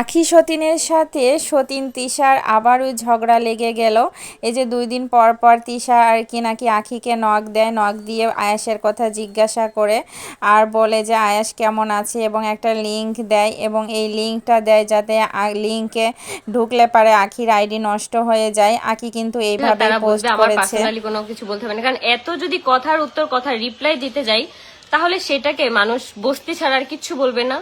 আখি সতীনের সাথে সতীন তিশার আবারও ঝগড়া লেগে গেল। এই যে দুই দিন পর পর তিশা আর কি নাকি আখিকে নখ দেয় নখ দিয়ে আয়াসের কথা জিজ্ঞাসা করে আর বলে যে আয়াস কেমন আছে? এবং একটা লিংক দেয় এবং এই লিংকটা দেয় যাতে লিংকে ঢুকলে পারে আখির আইডি নষ্ট হয়ে যায়। আখি কিন্তু এইভাবে পোস্ট করেছে। কোনো কিছু বলতে হবে না। কারণ এত যদি কথার উত্তর কথা রিপ্লাই দিতে যাই তাহলে সেটাকে মানুষ বস্তি ছাড়া আর কিচ্ছু বলবে না।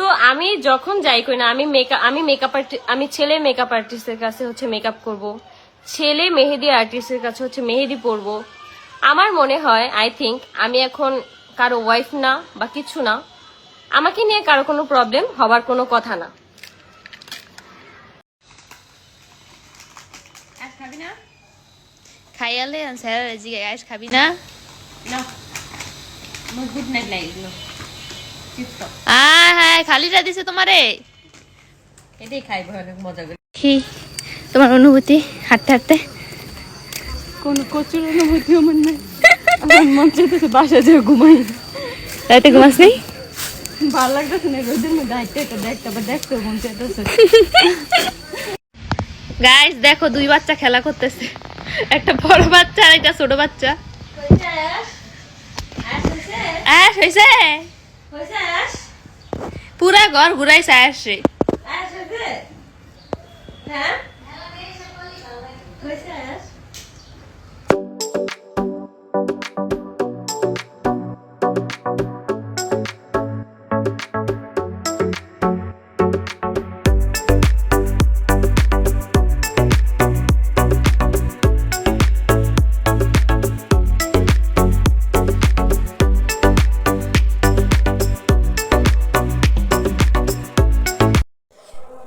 তো আমি যখন যাই করি না আমি মেকআপ আমি মেকআপ আমি ছেলে মেকআপ আর্টিস্টের কাছে হচ্ছে মেকআপ করব। ছেলে মেহেদি আর্টিস্টের কাছে হচ্ছে মেহেদি পরব। আমার মনে হয় আই থিঙ্ক আমি এখন কারও ওয়াইফ না বা কিছু না আমাকে নিয়ে কারও কোনো প্রবলেম হবার কোনো কথা না। খাইয়ালে স্যার আইস খাবি না? গুড নাইট লাইট হায় খালিটা দিছে তোমারে। এটাই খাইবো অনেক মজা করে। কি? তোমার অনুভূতি হাঁটতে হাঁটতে? কোনো প্রচুর অনুভূতি আমার নাই। আমার মন চাইতেছে বাসা যেয়ে ঘুমাই। রাতে ঘুমাস নেই ভালো লাগতেছে না রোদের মধ্যে হাইটে একটা দেখতে আবার দেখতে মন চাইতেছে। গাইস দেখো দুই বাচ্চা খেলা করতেছে। একটা বড় বাচ্চা আর একটা ছোট বাচ্চা। আস হয়েছে। পুরা ঘর ঘুরাইছে আসে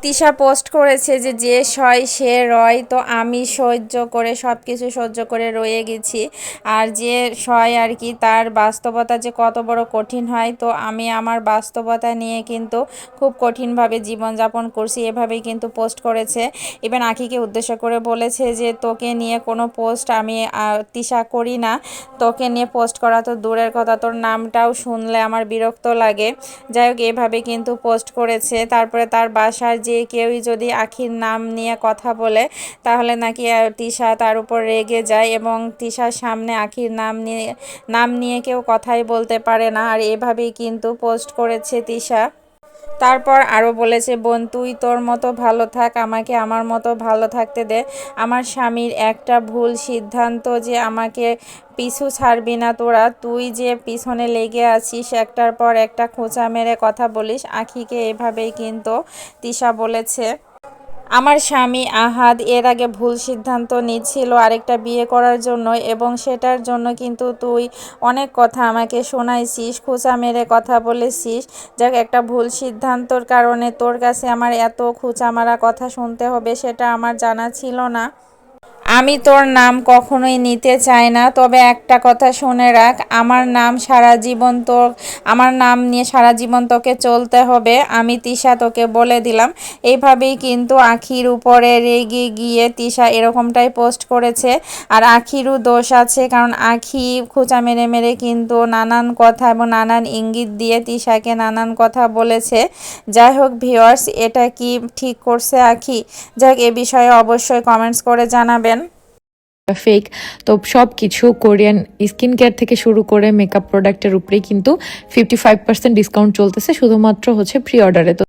তিশা পোস্ট করেছে যে যে সয় সে রয়, তো আমি সহ্য করে সব কিছু সহ্য করে রয়ে গেছি। আর যে সয় আর কি, তার বাস্তবতা যে কত বড় কঠিন হয়, তো আমি আমার বাস্তবতা নিয়ে কিন্তু খুব কঠিনভাবে জীবনযাপন করছি, এভাবেই কিন্তু পোস্ট করেছে। ইভেন আখিকে উদ্দেশ্য করে বলেছে যে, তোকে নিয়ে কোনো পোস্ট আমি তিশা করি না। তোকে নিয়ে পোস্ট করা তো দূরের কথা, তোর নামটাও শুনলে আমার বিরক্ত লাগে। যাই হোক, এভাবে কিন্তু পোস্ট করেছে। তারপরে তার বাসার যে কেউই যদি আখির নাম নিয়ে কথা বলে, তাহলে নাকি তিশা তার উপর রেগে যায় এবং তিশার সামনে আখির নাম নিয়ে নাম নিয়ে কেউ কথাই বলতে পারে না। আর এভাবেই কিন্তু পোস্ট করেছে তিশা। তারপর আরও বলেছে, বোন, তুই তোর মতো ভালো থাক, আমাকে আমার মতো ভালো থাকতে দে। আমার স্বামীর একটা ভুল সিদ্ধান্ত যে আমাকে পিছু ছাড়বি না তোরা। তুই যে পিছনে লেগে আছিস, একটার পর একটা খোঁচা মেরে কথা বলিস, আখিকে এভাবেই কিন্তু তিশা বলেছে। আমার স্বামী আহাদ এর আগে ভুল সিদ্ধান্ত নিচ্ছিল আরেকটা বিয়ে করার জন্য এবং সেটার জন্য কিন্তু তুই অনেক কথা আমাকে শোনাইছিস, খোঁচা মেরে কথা বলেছিস। যাক, একটা ভুল সিদ্ধান্তর কারণে তোর কাছে আমার এত খোঁচা মারা কথা শুনতে হবে সেটা আমার জানা ছিল না। আমি তোর নাম কখনোই নিতে চাই না, তবে একটা কথা শুনে রাখ, আমার নাম সারা জীবন তোর আমার নাম নিয়ে সারা জীবন তোকে চলতে হবে, আমি তিশা তোকে বলে দিলাম। এইভাবেই কিন্তু আখির উপরে রেগে গিয়ে তিশা এরকমটাই পোস্ট করেছে, আর আখিরও দোষ আছে, কারণ আখি খোঁচা মেরে মেরে কিন্তু নানান কথা এবং নানান ইঙ্গিত দিয়ে তিশাকে নানান কথা বলেছে। যাই হোক ভিওয়ার্স এটা কি ঠিক করছে আখি? যাক এ বিষয়ে অবশ্যই কমেন্টস করে জানাবেন। ফেক তো সব কিছু কোরিয়ান স্কিন কেয়ার থেকে শুরু করে মেকআপ প্রোডাক্টের উপরেই কিন্তু ফিফটি ফাইভ পার্সেন্ট ডিসকাউন্ট চলতেছে, শুধুমাত্র হচ্ছে প্রি অর্ডারে তো